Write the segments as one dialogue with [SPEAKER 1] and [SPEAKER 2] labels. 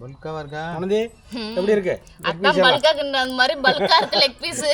[SPEAKER 1] பல்காவா இருக்கா
[SPEAKER 2] ஆனந்தி எப்படி இருக்கு?
[SPEAKER 3] அதான் பல்கா அந்த மாதிரி பல்கா இருக்கு லெக் பீஸ்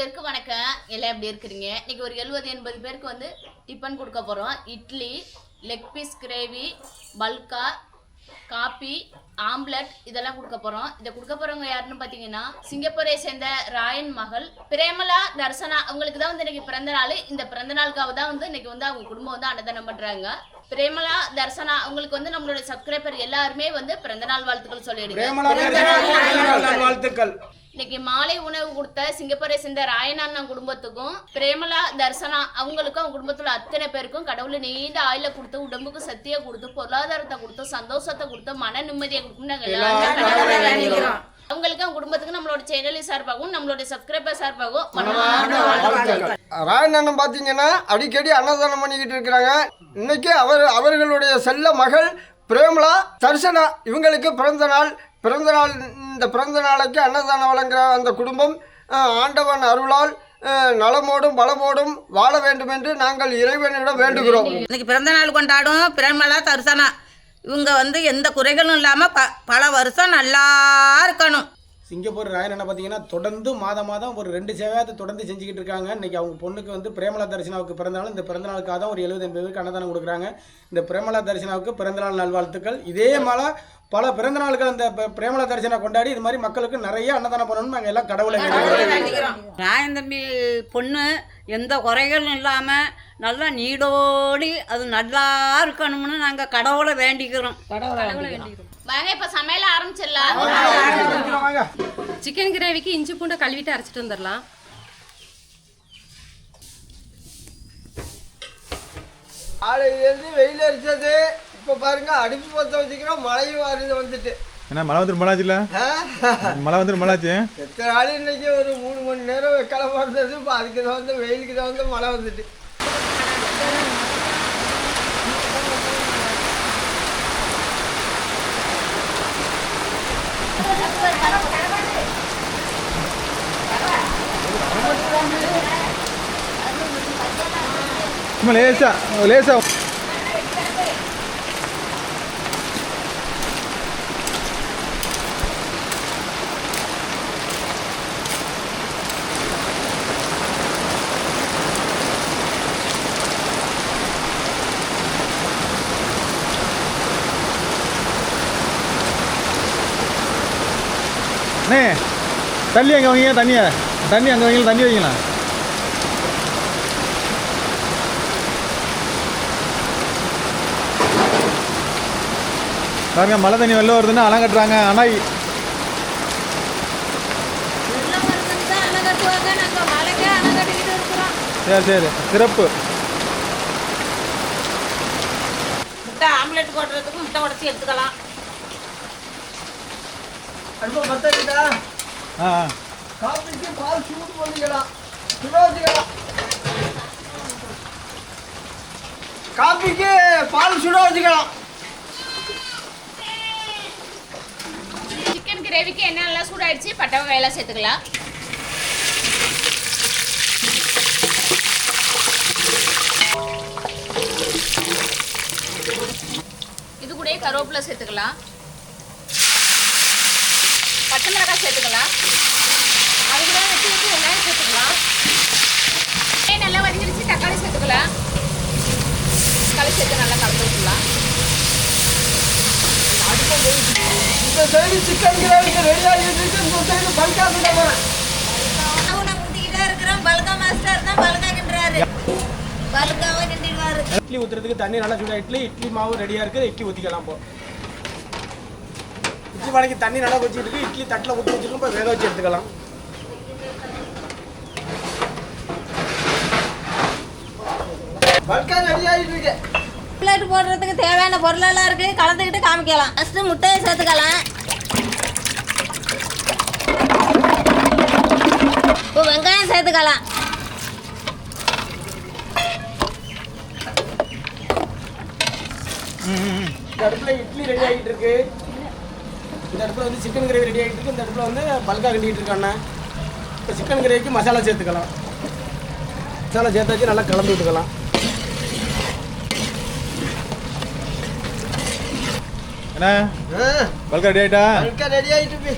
[SPEAKER 3] அனைவருக்கும் வணக்கம். எல்லாம் எப்படி இருக்கிறீங்க? இன்னைக்கு ஒரு எழுபது எண்பது பேருக்கு வந்து டிஃபன் கொடுக்க போகிறோம் idli leg piece gravy phulka coffee omelette இதெல்லாம் கொடுக்க போகிறோம் இதை கொடுக்க போகிறவங்க யாருன்னு பார்த்தீங்கன்னா சிங்கப்பூரை சேர்ந்த ராயன் மகள் பிரேமலா தர்சனா. அவங்களுக்கு தான் வந்து இன்னைக்கு பிறந்த நாள். இந்த பிறந்த நாளுக்காக தான் வந்து இன்னைக்கு வந்து அவங்க குடும்பம் வந்து அன்னதானம் பண்ணுறாங்க பிரேமலா தர்சனா அவங்களுக்கு வந்து நம்மளோட சப்ஸ்கிரைபர் எல்லாருமே வந்து பிறந்த நாள் வாழ்த்துக்கள் சொல்லிடுங்க.
[SPEAKER 2] பிரேமலா வாழ்த்துக்கள்.
[SPEAKER 3] இன்னைக்கு மாலை உணவு கொடுத்த சிங்கப்பூரை சேர்ந்த ராயனாண்ணன் குடும்பத்துக்கும் பிரேமலா தர்சனா அவங்களுக்கும் அவங்க குடும்பத்துல அத்தனை பேருக்கும் கடவுள் நீண்ட ஆயில கொடுத்து உடம்புக்கு சக்தியை கொடுத்து பொருளாதாரத்தை கொடுத்து சந்தோஷத்தை கொடுத்து மன நிம்மதியை கொடுத்து நாங்க எல்லாருமே அவங்களுக்கு அவங்க குடும்பத்துக்கு நம்மளோட சேனல் சார்பாகவும் நம்மளோட சப்ஸ்கிரைபர் சார்பாகவும்.
[SPEAKER 4] ராயண்ணன் பார்த்தீங்கன்னா அடிக்கடி அன்னதானம் பண்ணிக்கிட்டு இருக்கிறாங்க. இன்னைக்கு அவர் அவர்களுடைய செல்ல மகள் பிரேமலா தர்சனா இவங்களுக்கு பிறந்த நாள். பிறந்த நாள் இந்த பிறந்த நாளைக்கு அன்னதானம் வழங்குகிற அந்த குடும்பம் ஆண்டவன் அருளால் நலமோடும் பலமோடும் வாழ வேண்டும் என்று நாங்கள் இறைவனிடம் வேண்டுகிறோம்.
[SPEAKER 5] இன்னைக்கு பிறந்த நாள் கொண்டாடும் பிரேமலா தரிசனா. இவங்க வந்து எந்த குறைகளும் இல்லாமல் ப பல வருஷம் நல்லா இருக்கணும்.
[SPEAKER 2] சிங்கப்பூர் ராயன் என்ன பார்த்தீங்கன்னா தொடர்ந்து மாதம் மாதம் ஒரு ரெண்டு சேவையாவது தொடர்ந்து செஞ்சுக்கிட்டு இருக்காங்க. இன்னைக்கு அவங்க பொண்ணுக்கு வந்து பிரேமலா தரிசனாவுக்கு பிறந்தநாள் இந்த பிறந்த நாளுக்காக தான் ஒரு எழுபது எண்பது பேருக்கு அன்னதானம் கொடுக்குறாங்க. இந்த பிரேமலா தரிசனாவுக்கு பிறந்தநாள் நல்வாழ்த்துக்கள். இதே மாதிரி பல பிறந்த நாட்கள் அந்த பிரேமலா தரிசனா கொண்டாடி இது மாதிரி மக்களுக்கு நிறைய அன்னதானம் பண்ணணும்னு நாங்கள் எல்லாம் கடவுளை வேண்டிக்கிறோம்.
[SPEAKER 5] ராயன் தம்பி பொண்ணு எந்த குறைகளும் இல்லாமல் நல்லா நீடோடி அது நல்லா இருக்கணும்னு நாங்கள் கடவுளை வேண்டிக்கிறோம்.
[SPEAKER 3] வாங்க இப்ப சமையல் ஆரம்பிச்சிடலாம்.
[SPEAKER 2] வாங்க
[SPEAKER 6] சிக்கன் கிரேவிக்கு இஞ்சி பூண்டை கழுவிட்டு அரைச்சிட்டு வந்துடலாம்.
[SPEAKER 4] காலையிலேருந்து வெயில் அடிச்சது. இப்போ பாருங்க அடுப்பு பற்ற வச்சுக்கிறோம் மழையும் வருது வந்துட்டு.
[SPEAKER 1] என்ன மழை வந்துடும் மழாச்சுல மழை மழாச்சு
[SPEAKER 4] எத்தனை நாள் இன்னைக்கு ஒரு மூணு மணி நேரம் இருந்தது. இப்போ அதுக்கு தான் வந்து வெயிலுக்கு தான் வந்து மழை வந்துட்டு.
[SPEAKER 1] சும்மா லேசா லேசா அண்ணே தண்ணி அங்கே வைங்க தண்ணியை தண்ணி அங்கே வைங்க தண்ணி வைங்களா பாருங்க மழை தண்ணி வெளில வருதுன்னு அணை கட்டுறாங்க அணை சரி சரி. சிறப்பு.
[SPEAKER 5] முட்டை ஆம்லெட் போடுறதுக்கு முட்டை உடச்சி எடுத்துக்கலாம்.
[SPEAKER 4] அடுப்பை வைக்கிட்டா
[SPEAKER 1] ஆ ஆ.
[SPEAKER 4] காப்பிக்கு பால் சூடு பண்ணிக்கலாம் சுட காப்பிக்கு பால் சுட வச்சுக்கலாம்
[SPEAKER 3] சிக்கன் கிரேவிக்கு என்னெல்லாம் சூடாயிடுச்சு? பட்டை வகையெல்லாம் சேர்த்துக்கலாம். இது கூட கருவேப்பிலை சேர்த்துக்கலாம். பச்சை மிளகாய் சேர்த்துக்கலாம் அது கூட வச்சு வச்சு வெங்காயம் சேர்த்துக்கலாம் வெங்காயம் நல்லா வதங்கிடுச்சு சேர்த்துக்கலாம் தக்காளி சேர்த்து நல்லா கலந்து விட்டுலாம்
[SPEAKER 4] இந்த சைடு சிக்கன் கிரேவிக்கு ரெடி ஆகிட்டு இருக்கு இந்த சைடு
[SPEAKER 5] பல்கா கிண்டிடுவாரு
[SPEAKER 2] இட்லி ஊற்றுறதுக்கு தண்ணி நல்லா சூடாக இட்லி இட்லி மாவு ரெடியாக இருக்குது இட்லி ஊற்றிக்கலாம் போ. இட்லி பானைக்கு தண்ணி நல்லா கொச்சிட்டு இருக்கு. இட்லி தட்டில் ஊற்றி வச்சிருக்கோம். இப்போ வேக வச்சு எடுத்துக்கலாம்.
[SPEAKER 5] பிளேட் போடுறதுக்கு தேவையான பொருளெல்லாம் இருக்குது கலந்துக்கிட்டு காமிக்கலாம். ஃபஸ்ட்டு முட்டையை சேர்த்துக்கலாம்.
[SPEAKER 7] இப்போ
[SPEAKER 2] வெங்காயம் சேர்த்துக்கலாம். அடுப்பில் இட்லி ரெடி ஆகிட்டு இருக்கு. இந்த அடுப்பில் வந்து சிக்கன் கிரேவி ரெடி ஆகிட்டு இருக்கு. இந்த அடுப்பில் வந்து பல்கா கட்டிக்கிட்டு இருக்காண்ணா இப்போ சிக்கன் கிரேவிக்கு மசாலா சேர்த்துக்கலாம். மசாலா சேர்த்தாச்சு நல்லா கலந்து விட்டுக்கலாம்.
[SPEAKER 1] என்ன? பல்கா ரெடி ஆயிட்டா?
[SPEAKER 4] ரெடி ஆகிட்டு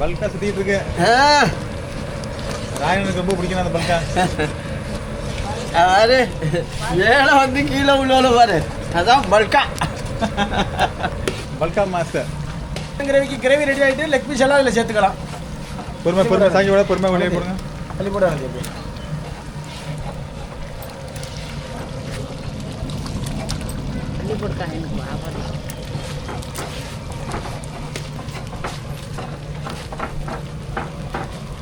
[SPEAKER 1] பல்கா சுத்திட்டு இருக்கு. ராயனுக்கு ரொம்ப பிடிக்கும் அந்த பல்கா.
[SPEAKER 4] அதாவது மேலே வந்து கீழே உள்ள பாரு. அதான் பல்கா.
[SPEAKER 1] பல்கா மாஸ்டர்
[SPEAKER 2] கிரேவிக்கு கிரேவி ரெடி ஆகிட்டு லெக் பீஸ் எல்லாம் இதில் சேர்த்துக்கலாம்.
[SPEAKER 1] பொறுமை பொறுமை. சாங்கி விட பொறுமை வெளியே போடுங்க.
[SPEAKER 2] தள்ளி போட வேண்டியது.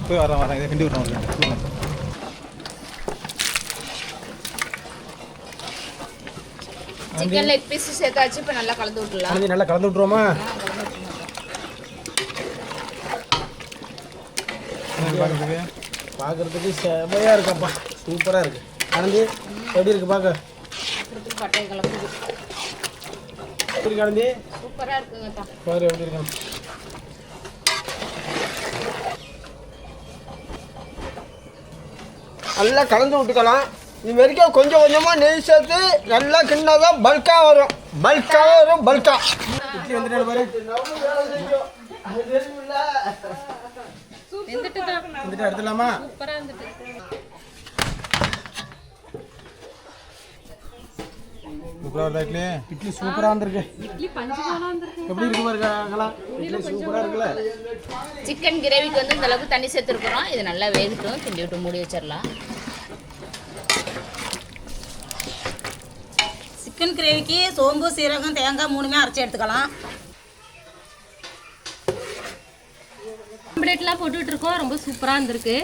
[SPEAKER 1] போய் வரேன் வரேன் இதை கிண்டி விட்றோம்
[SPEAKER 3] சிக்கன் லெக் பீஸ் சேர்த்தாச்சு இப்போ நல்லா கலந்து விட்டுலாம்
[SPEAKER 2] கலந்து நல்லா கலந்து விட்ருவோமா
[SPEAKER 1] பார்க்குறதுக்கு
[SPEAKER 2] செமையாக இருக்கப்பா. சூப்பராக இருக்கு. கலந்து எப்படி இருக்கு பார்க்க
[SPEAKER 3] பட்டையை கலந்து
[SPEAKER 2] எப்படி கலந்து
[SPEAKER 3] சூப்பராக இருக்குங்க
[SPEAKER 2] பாரு எப்படி இருக்கு.
[SPEAKER 4] நல்லா கலந்து விட்டுக்கலாம். இது வரைக்கும் கொஞ்சம் கொஞ்சமாக நெய் சேர்த்து நல்லா கிண்ணா தான் பல்காக வரும். பல்காக வரும் பல்கா
[SPEAKER 2] இட்லி வந்துட்டு பாரு.
[SPEAKER 6] வெந்துட்டு தான் சூப்பராக
[SPEAKER 1] வருதா இட்லி
[SPEAKER 2] இட்லி சூப்பராக வந்திருக்கு.
[SPEAKER 6] இட்லி பஞ்சு போலாம் இருந்திருக்கு
[SPEAKER 2] எப்படி இருக்கு பாருங்க கலா இட்லி சூப்பராக இருக்குல்ல?
[SPEAKER 3] சிக்கன் கிரேவிக்கு வந்து இந்த அளவுக்கு தண்ணி சேர்த்துருக்குறோம். இது நல்லா வேகட்டும். கிண்டி விட்டு மூடி வச்சிடலாம்.
[SPEAKER 7] சிக்கன் கிரேவிக்கு சோம்பு சீரகம் தேங்காய் மூணுமே அரைச்சி எடுத்துக்கலாம்.
[SPEAKER 6] ஆம்லேட்லாம் போட்டுட்டு இருக்கோம். ரொம்ப சூப்பராக இருந்திருக்கு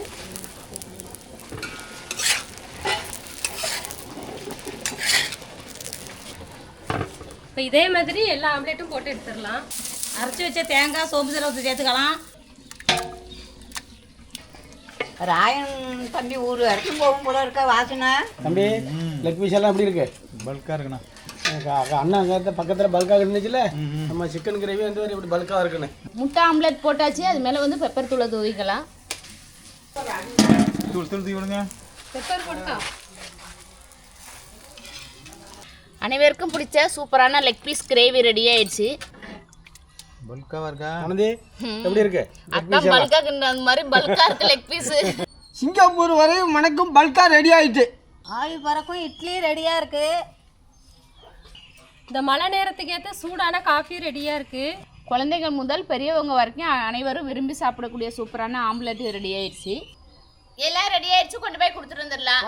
[SPEAKER 6] இப்போ இதே மாதிரி எல்லா ஆம்லேட்டும் போட்டு எடுத்துடலாம்.
[SPEAKER 7] அரைச்சி வச்ச தேங்காய் சோம்பு சீரகத்தை சேர்த்துக்கலாம். ராயன் தம்பி ஊர் வரைக்கும் போகும் போல இருக்க வாசனை?
[SPEAKER 2] தம்பி லெக் பீஸ் எல்லாம் எப்படி இருக்கு?
[SPEAKER 1] பல்கா இருக்குண்ணா.
[SPEAKER 2] எனக்கு அங்க பக்கத்தில் பல்காக இருந்துச்சுல நம்ம சிக்கன் கிரேவி வந்து ஒரு இப்படி பல்காக இருக்குன்னு.
[SPEAKER 3] முட்டை ஆம்லெட் போட்டாச்சு அது மேலே வந்து பெப்பர் தூளை தூவிக்கலாம்.
[SPEAKER 1] தூள் தூள் விடுங்க.
[SPEAKER 6] பெப்பர் போட்டுக்கா
[SPEAKER 3] அனைவருக்கும் பிடிச்ச சூப்பரான லெக் பீஸ் கிரேவி ரெடி ஆயிடுச்சு.
[SPEAKER 1] பல்காவா இருக்கா?
[SPEAKER 2] ஆனந்தி எப்படி இருக்கு?
[SPEAKER 3] அக்கா பல்கா கிண்ட மாதிரி பல்கா இருக்கு லெக் பீஸ்
[SPEAKER 4] சிங்கப்பூர் வரையும் மணக்கும் பல்கா ரெடி ஆயிட்டு.
[SPEAKER 7] ஆவி பறக்கும் இட்லி ரெடியாக இருக்குது
[SPEAKER 6] இந்த மழை நேரத்துக்கு ஏற்ற சூடான காஃபி ரெடியாக இருக்குது
[SPEAKER 3] குழந்தைகள் முதல் பெரியவங்க வரைக்கும் அனைவரும் விரும்பி சாப்பிடக்கூடிய சூப்பரான ஆம்லெட் ரெடி ஆயிடுச்சு. எல்லாம் ரெடி ஆயிடுச்சு கொண்டு போய் கொடுத்துட்டு வந்துடலாம்.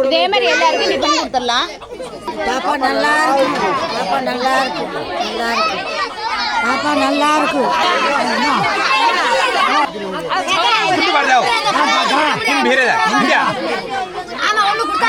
[SPEAKER 3] இதே மாதிரி எல்லாருக்கும் டிஃபன் கொடுத்துடலாம்
[SPEAKER 7] பாப்பா நல்லா இருக்கு பாப்பா நல்லா இருக்கு நல்லா இருக்கு பாப்பா நல்லா இருக்கு
[SPEAKER 3] ஆமா. ஒண்ணு கொடுத்தா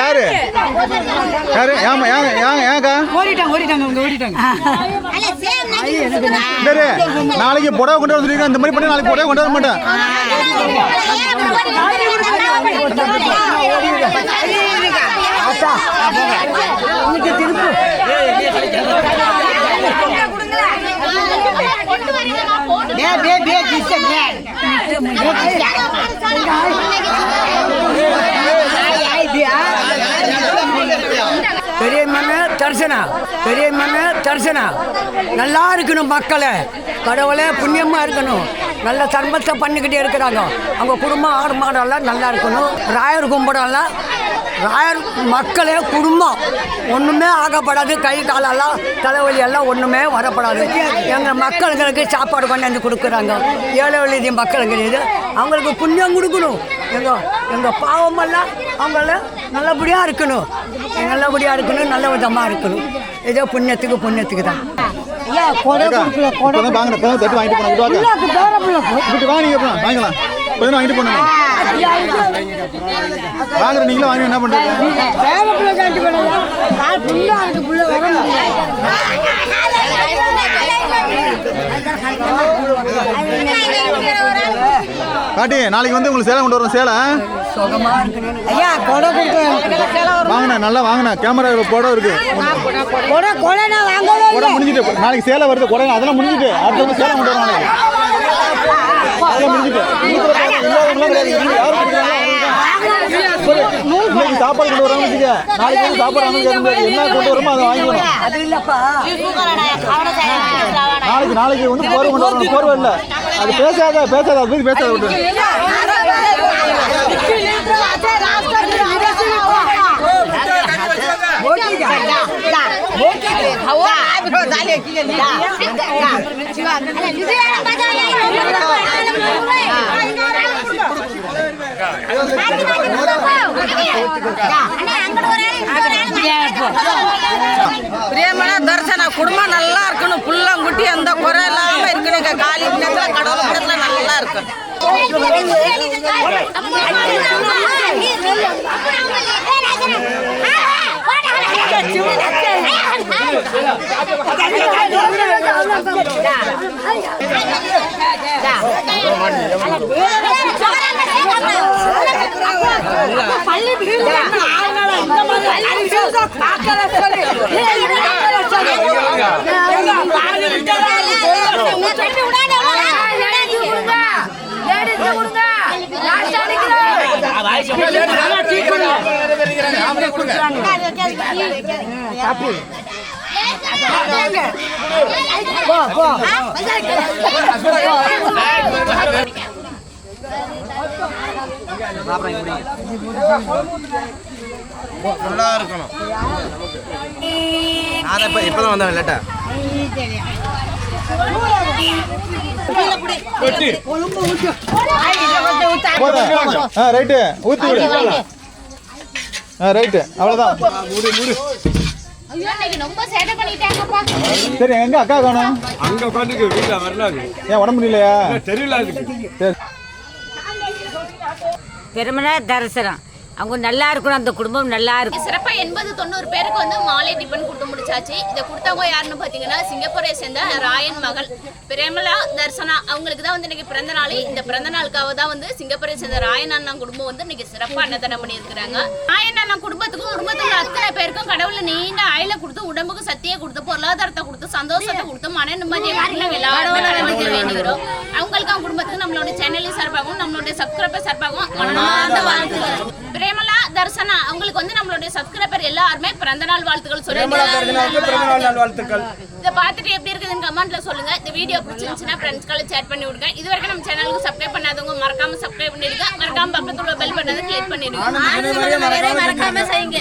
[SPEAKER 1] யாரு யாரு ஏமா ஏங்க ஏங்க ஏங்கக்கா சரி நாளைக்கு புடவை கொண்டு சொல்லிருக்கேன் இந்த மாதிரி பண்ணி நாளைக்கு புடவை கொண்டு வர மாட்டேன்
[SPEAKER 8] பெரிய தரிசனம். தரிசனா பெரிய மண்ணு தரிசனா நல்லா இருக்கணும் மக்களே. கடவுளே புண்ணியமாக இருக்கணும். நல்ல சர்மத்தை பண்ணிக்கிட்டே இருக்கிறாங்க. அவங்க குடும்பம் ஆடு மாடெல்லாம் நல்லா இருக்கணும். ராயர் கும்பிடலாம். ராயர் மக்களே குடும்பம். ஒன்றுமே ஆகப்படாது. கை காலெல்லாம் தலைவலி எல்லாம் ஒன்றுமே வரப்படாது. எங்கள் மக்களுங்களுக்கு சாப்பாடு கொண்டாந்து கொடுக்குறாங்க. ஏழை வழி மக்களுக்கு இது. அவங்களுக்கு புண்ணியம் கொடுக்கணும். எங்கள் எங்கள் பாவமெல்லாம் அவங்கள நல்லபடியாக இருக்கணும் நல்லபடியாக இருக்கணும் நல்ல விதமாக இருக்கணும் ஏதோ புண்ணியத்துக்கு புண்ணியத்துக்கு தான்
[SPEAKER 1] இப்பதான் வாங்கின இப்பதான் தட்டு வாங்கிட்டு விட்டு வாங்க வாங்கலாம் வாங்கிட்டு வாங்குற நீங்களும் வாங்கி என்ன பண்றீங்க பாட்டி நாளைக்கு வந்து உங்களுக்கு சேலை கொண்டு வரோம் சேலை. வாங்கினே நல்லா வாங்கினேன் கேமரா போட இருக்கு.
[SPEAKER 7] கொடை
[SPEAKER 1] முடிஞ்சிட்டு நாளைக்கு சேலை வருது கொடை அதெல்லாம் முடிஞ்சிட்டு அடுத்த வந்து சேலை கொண்டு வரோம் சாப்பாடு கொண்டு வராங்க வச்சுக்க. நாளைக்கு சாப்பாடு என்ன கொண்டு வரமோ அதை வாங்கிக்கணும்.
[SPEAKER 8] அது இல்லைப்பா.
[SPEAKER 1] நாளைக்கு நாளைக்கு வந்து போர்வை கொண்டு போர்வை இல்லை அது பேசாத பேசாத அது பத்தி பேசாத விட்டு
[SPEAKER 5] பிரியமான தரிசன குடும்பம் நல்லா இருக்கணும் புள்ளங்குட்டி அந்த குறை இல்லாம இருக்கணுங்க காலி நேரத்துல கடவுள் புண்ணியத்துல நல்லா இருக்கணும்
[SPEAKER 9] நல்லா இருக்கணும் நான் இப்போ இப்போ தான் வந்தேன் லேட்டா
[SPEAKER 1] போதா ஆ ரைட்டு. ஊற்றி விடு. ஆ ரைட்டு. அவ்வளோதான் சரி எங்க அக்கா காணும்?
[SPEAKER 10] அங்க உட்காந்துக்கு வீட்டுல வரல அது
[SPEAKER 1] ஏன் உடம்பு முடியலையா?
[SPEAKER 10] தெரியல
[SPEAKER 7] பெருமனா தரிசனம். அவங்க நல்லா இருக்கணும் அந்த குடும்பம் நல்லா இருக்கும்.
[SPEAKER 3] சிறப்பா எண்பது தொண்ணூறு பேருக்கு வந்து மாலை டிபன் கொடுத்து முடிச்சாச்சு. இதை கொடுத்தவங்க யாருன்னு பாத்தீங்கன்னா சிங்கப்பூரை சேர்ந்த ராயன் மகள். பிரேமலா தர்சனா அவங்களுக்கு தான் வந்து இன்னைக்கு பிறந்த நாள். இந்த பிறந்த நாளுக்காக தான் வந்து சிங்கப்பூரை சேர்ந்த ராயன் அண்ணா குடும்பம் வந்து இன்னைக்கு சிறப்பா அன்னதானம் பண்ணியிருக்கிறாங்க. ராயன் அண்ணா குடும்பத்துக்கும் குடும்பத்துல அத்தனை பேருக்கும் கடவுள் நீண்ட ஆயில கொடுத்து உடம்புக்கு சக்தியை கொடுத்து பொருளாதாரத்தை கொடுத்து சந்தோஷத்தை கொடுத்து மன நிம்மதியை எல்லாருமே வேண்டுகிறோம் அவங்களுக்கு அவங்க குடும்பத்துக்கு நம்மளோட சேனலின் சார்பாகவும் நம்மளுடைய சப்ஸ்கிரைபர் சார்பாகவும் மனமார்ந்த வாழ்த்துக்கள். பிரேமலா தர்சனா அவங்களுக்கு வந்து நம்மளுடைய சப்ஸ்கிரைபர் எல்லாருமே பிறந்த நாள் வாழ்த்துக்கள் சொல்லுங்க இதை பார்த்துட்டு எப்படி இருக்குதுன்னு கமெண்ட்ல சொல்லுங்க. இந்த வீடியோ பிடிச்சிருந்துச்சுன்னா ஃப்ரெண்ட்ஸ்களை ஷேர் பண்ணி விடுங்க. இது வரைக்கும் நம்ம சேனலுக்கு சப்ஸ்கிரைப் பண்ணாதவங்க மறக்காம சப்ஸ்கிரைப் பண்ணிடுங்க. மறக்காம பக்கத்துல பெல் பட்டனை கிளிக் பண்ணிடுங்க. மறக்காம செய்யுங்க.